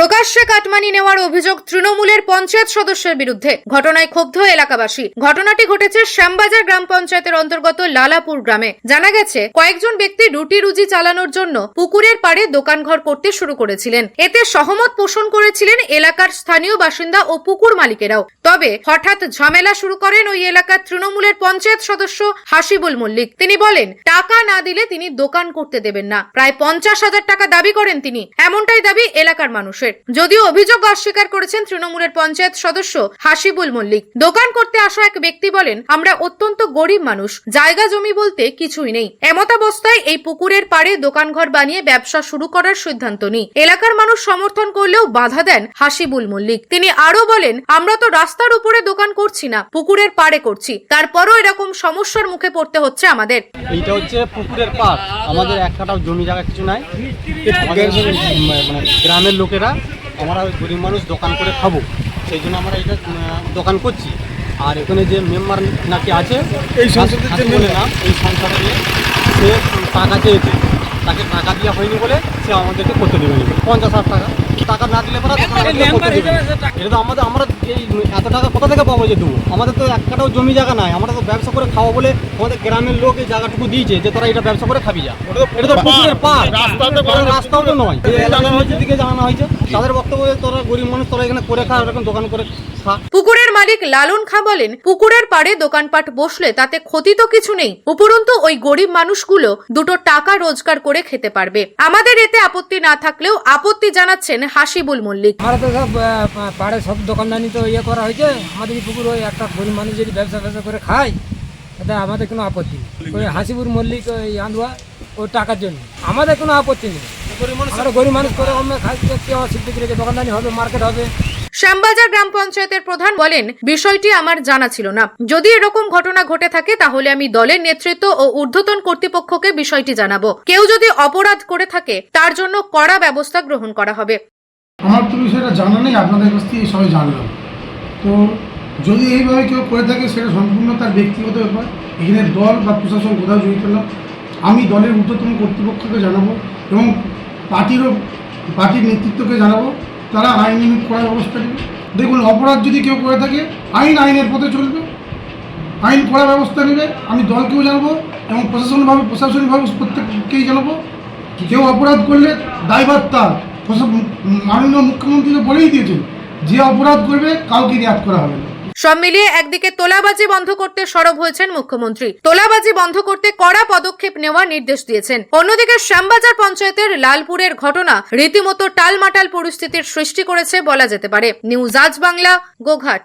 প্রকাশ্যে কাটমানি নেওয়ার অভিযোগ তৃণমূলের পঞ্চায়েত সদস্যের বিরুদ্ধে। ঘটনায় ক্ষুব্ধ এলাকাবাসী। ঘটনাটি ঘটেছে শ্যামবাজার গ্রাম পঞ্চায়েতের অন্তর্গত লালাপুর গ্রামে। জানা গেছে, কয়েকজন ব্যক্তি রুটি রুজি চালানোর জন্য পুকুরের পাড়ে দোকানঘর করতে শুরু করেছিলেন। এতে সহমত পোষণ করেছিলেন এলাকার স্থানীয় বাসিন্দা ও পুকুর মালিকেরাও। তবে হঠাৎ ঝামেলা শুরু করেন ওই এলাকার তৃণমূলের পঞ্চায়েত সদস্য হাসিবুল মল্লিক। তিনি বলেন, টাকা না দিলে তিনি দোকান করতে দেবেন না। প্রায় পঞ্চাশ হাজার টাকা দাবি করেন তিনি। এমনটাই দাবি এলাকার মানুষের। যদিও অভিযোগ অস্বীকার করেছেন তৃণমূলের পঞ্চায়েত সদস্য হাসিবুল মল্লিক। দোকান করতে আসা এক ব্যক্তি বলেন, আমরা অত্যন্ত গরিব মানুষ, জায়গা জমি বলতে কিছুই নেই। এমতাবস্থায় এই পুকুরের পাড়ে দোকানঘর বানিয়ে ব্যবসা শুরু করার সিদ্ধান্ত নিই। এলাকার মানুষ সমর্থন করলেও বাধা দেন হাসিবুল মল্লিক। তিনি আরও বলেন, আমরা তো রাস্তার উপরে দোকান করছি না, পুকুরের পাড়ে করছি। তারপরও এরকম সমস্যার মুখে পড়তে হচ্ছে আমাদের। এইটা হচ্ছে পুকুরের পার আমাদের এক কাটাও জমি জায়গা কিছু নাই। মানে গ্রামের লোকেরা আমরা গরিব মানুষ দোকান করে খাব। সেই জন্য আমরা এটা দোকান করছি। আর এখানে যে মেম্বার নাকি আছে এই সংসদের যে না এই সংসদে সে টাকা চেয়েছে। তাকে টাকা দেওয়া হয়নি বলে সে আমাদেরকে করতে দেবে না। পঞ্চাশ হাজার টাকা। টাকা না দিলে পরে। এটা তো আমাদের আমরা এই এত টাকা কোথা থেকে পাবো যে দেবো? আমাদের তো এক কাটাও জমি জায়গা নাই আমরা তো ব্যবসা করে খাওয়া বলে আমাদের গ্রামের লোক এই জায়গাটুকু দিয়েছে যে তোরা এটা ব্যবসা করে খাবি যা। এটা তো পুকুরের পার রাস্তাও তো নয়। দিকে জানানো হয়েছে। তাদের বক্তব্য তোরা গরিব মানুষ তোরা এখানে করে খা এরকম দোকান করে খা। পুকুরের মালিক লালন খা বলেন পুকুরের পাড়ে দোকানপাট বসলে তাতে ক্ষতি তো কিছু নেই উপরন্তু ওই গরিব মানুষগুলো দুটো টাকা রোজগার করে খেতে পারবে। আমাদের এতে আপত্তি না থাকলেও আপত্তি জানাচ্ছেন হাসিবুল মল্লিক। আমরা তো সব পাড়ে সব দোকানদানি তো ইয়ে করা হয়েছে আমাদের এই পুকুর ওই একটা গরিব মানুষ যদি ব্যবসা ব্যবসা করে খায় তাতে আমাদের কোনো আপত্তি নেই। ওই হাসিপুর মল্লিক ওই আন্দুয়া ওই টাকার জন্য। আমাদের কোনো আপত্তি নেই। গরিব মানুষ করে অন্য খাইতে কেউ অসুবিধা করেছে দোকানদানি হবে মার্কেট হবে। শ্যামবাজার গ্রাম পঞ্চায়েতের প্রধান বলেন বিষয়টি আমার জানা ছিল না। যদি এরকম ঘটনা ঘটে থাকে তাহলে আমি দলের নেতৃত্ব ও ঊর্ধ্বতন কর্তৃপক্ষকে বিষয়টি জানাব। কেউ যদি অপরাধ করে থাকে তার জন্য কড়া ব্যবস্থা গ্রহণ করা হবে। আমার তো বিষয়টা জানা নেই আপনাদের কাছ থেকে সবাই জানলাম। তো যদি এইভাবে কেউ করে থাকে, সেটা সম্পূর্ণ তার ব্যক্তিগত ব্যাপার। এখানে দল বা প্রশাসন কোথাও জড়িত না। আমি দলের ঊর্ধ্বতন কর্তৃপক্ষকে জানাব এবং পার্টিরও, পার্টির নেতৃত্বকে জানাব। তারা আইনি করার ব্যবস্থা নেবে। দেখুন, অপরাধ যদি কেউ করে থাকে, আইন আইনের পথে চলবে। আইন করার ব্যবস্থা নেবে। আমি দলকেও জানাব এবং প্রশাসনভাবে প্রশাসনিকভাবে প্রত্যেককেই জানাব কেউ অপরাধ করলে দায়ভার তার। মাননীয় মুখ্যমন্ত্রী তো বলেই দিয়েছেন যে অপরাধ করবে, কাউকে রিয়াদ করা হবে সব মিলিয়ে একদিকে তোলাবাজি বন্ধ করতে সরব হয়েছেন মুখ্যমন্ত্রী। তোলাবাজি বন্ধ করতে কড়া পদক্ষেপ নেওয়ার নির্দেশ দিয়েছেন। অন্যদিকে শ্যামবাজার পঞ্চায়েতের লালপুরের ঘটনা রীতিমতো টালমাটাল পরিস্থিতির সৃষ্টি করেছে বলা যেতে পারে। নিউজ আজ বাংলা, গোঘাট।